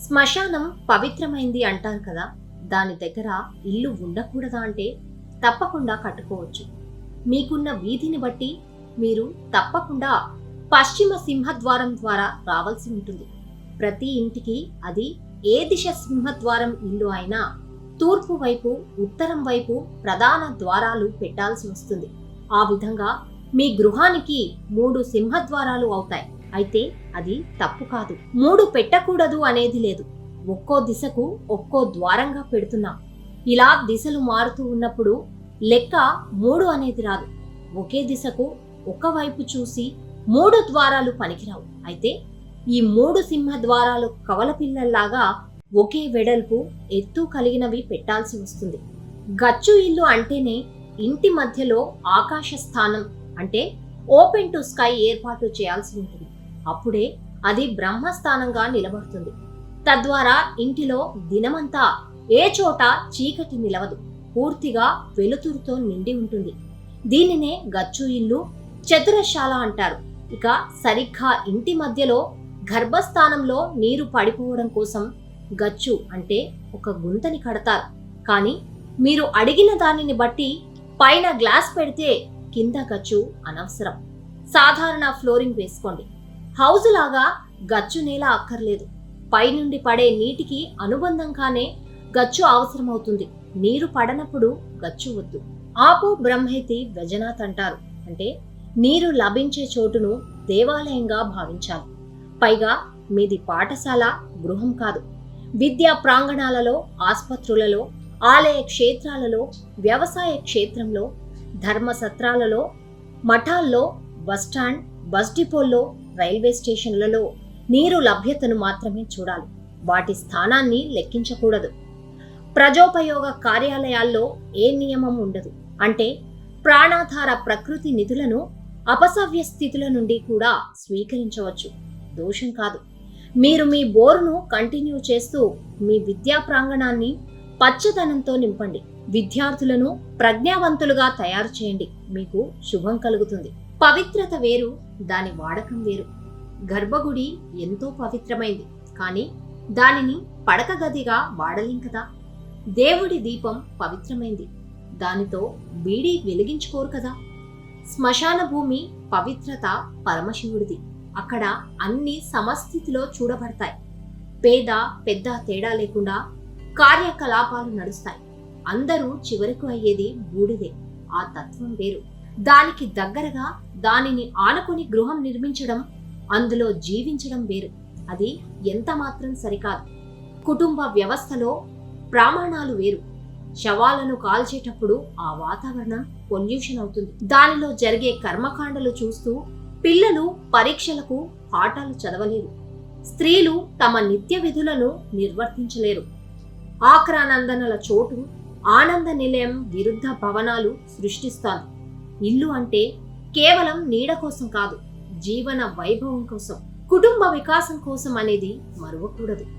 శ్మశానం పవిత్రమైంది అంటారు కదా. దాని దగ్గర ఇల్లు ఉండకూడదా అంటే తప్పకుండా కట్టుకోవచ్చు. మీకున్న వీధిని బట్టి మీరు తప్పకుండా పశ్చిమ సింహద్వారం ద్వారా రావాల్సి ఉంటుంది. ప్రతి ఇంటికి అది ఏ దిశ సింహద్వారం ఇల్లు అయినా తూర్పు వైపు ఉత్తరం వైపు ప్రధాన ద్వారాలు పెట్టాల్సి వస్తుంది. ఆ విధంగా మీ గృహానికి మూడు సింహద్వారాలు అవుతాయి. అయితే అది తప్పు కాదు. మూడు పెట్టకూడదు అనేది లేదు. ఒక్కో దిశకు ఒక్కో ద్వారంగా పెడుతున్నాం. ఇలా దిశలు మారుతూ ఉన్నప్పుడు లెక్క మూడు అనేది రాదు. ఒకే దిశకు ఒక వైపు చూసి మూడు ద్వారాలు పనికిరావు. అయితే ఈ మూడు సింహ ద్వారాలు కవల పిల్లల్లాగా ఒకే వెడల్పు ఎత్తు కలిగినవి పెట్టాల్సి వస్తుంది. గచ్చు ఇల్లు అంటేనే ఇంటి మధ్యలో ఆకాశ స్థానం అంటే ఓపెన్ టు స్కై ఏర్పాటు చేయాల్సి ఉంటుంది. అప్పుడే అది బ్రహ్మస్థానంగా నిలబడుతుంది. తద్వారా ఇంటిలో దినమంతా ఏ చోట చీకటి నిలవదు. పూర్తిగా వెలుతురుతో నిండి ఉంటుంది. దీనినే గచ్చు ఇల్లు చతురశాల అంటారు. ఇక సరిగ్గా ఇంటి మధ్యలో గర్భస్థానంలో నీరు పడిపోవడం కోసం గచ్చు అంటే ఒక గుంతని కడతారు. కానీ మీరు అడిగిన దానిని బట్టి పైన గ్లాస్ పెడితే కింద గచ్చు అనవసరం. సాధారణ ఫ్లోరింగ్ వేసుకోండి. హౌజ్ లాగా గచ్చు నేల అక్కర్లేదు. పైనుండి పడే నీటికి అనుబంధంగానే గచ్చు అవసరమవుతుంది. నీరు పడనప్పుడు గచ్చు వద్దు. ఆపు బ్రహ్మేతి వ్యజనాథ్ అంటారు. అంటే నీరు లభించే చోటును దేవాలయంగా భావించాలి. పైగా మీది పాఠశాల గృహం కాదు. విద్యా ప్రాంగణాలలో ఆసుపత్రులలో ఆలయ క్షేత్రాలలో వ్యవసాయ క్షేత్రంలో ధర్మసత్రాలలో మఠాల్లో బస్టాండ్ బస్ డిపోల్లో రైల్వే స్టేషన్లలో నీరు లభ్యతను మాత్రమే చూడాలి. వాటి స్థానాన్ని లెక్కించకూడదు. ప్రజోపయోగ కార్యాలయాల్లో ఏ నియమం ఉండదు. అంటే ప్రాణాధార ప్రకృతి నిధులను అపసవ్య స్థితుల నుండి కూడా స్వీకరించవచ్చు. దోషం కాదు. మీరు మీ బోరును కంటిన్యూ చేస్తూ మీ విద్యా ప్రాంగణాన్ని పచ్చదనంతో నింపండి. విద్యార్థులను ప్రజ్ఞావంతులుగా తయారు చేయండి. మీకు శుభం కలుగుతుంది. పవిత్రత వేరు దాని వాడకం వేరు. గర్భగుడి ఎంతో పవిత్రమైంది కానీ దానిని పడక గదిగా వాడలేం కదా? దేవుడి దీపం పవిత్రమైంది దానితో బీడి వెలిగించుకోరు కదా? శ్మశాన భూమి పవిత్రత పరమశివుడిది అక్కడ అన్ని సమస్థితిలో చూడబడతాయి. పేద పెద్ద తేడా లేకుండా కార్యకలాపాలు నడుస్తాయి. అందరూ చివరకు అయ్యేది బూడిదే ఆ తత్వం వేరు. దానికి దగ్గరగా దానిని ఆనుకొని గృహం నిర్మించడం అందులో జీవించడం వేరు. అది ఎంత మాత్రం సరికాదు. కుటుంబ వ్యవస్థలో ప్రమాణాలు వేరు. శవాలను కాల్చేటప్పుడు ఆ వాతావరణం పొల్యూషన్ అవుతుంది. దానిలో జరిగే కర్మకాండలు చూస్తూ పిల్లలు పరీక్షలకు పాఠాలు చదవలేరు. స్త్రీలు తమ నిత్య విధులను నిర్వర్తించలేరు. ఆక్రానందనల చోటు ఆనంద నిలయం విరుద్ధ భవనాలు సృష్టిస్తాను. ఇల్లు అంటే కేవలం నీడ కోసం కాదు జీవన వైభవం కోసం కుటుంబ వికాసం కోసం అనేది మరువకూడదు.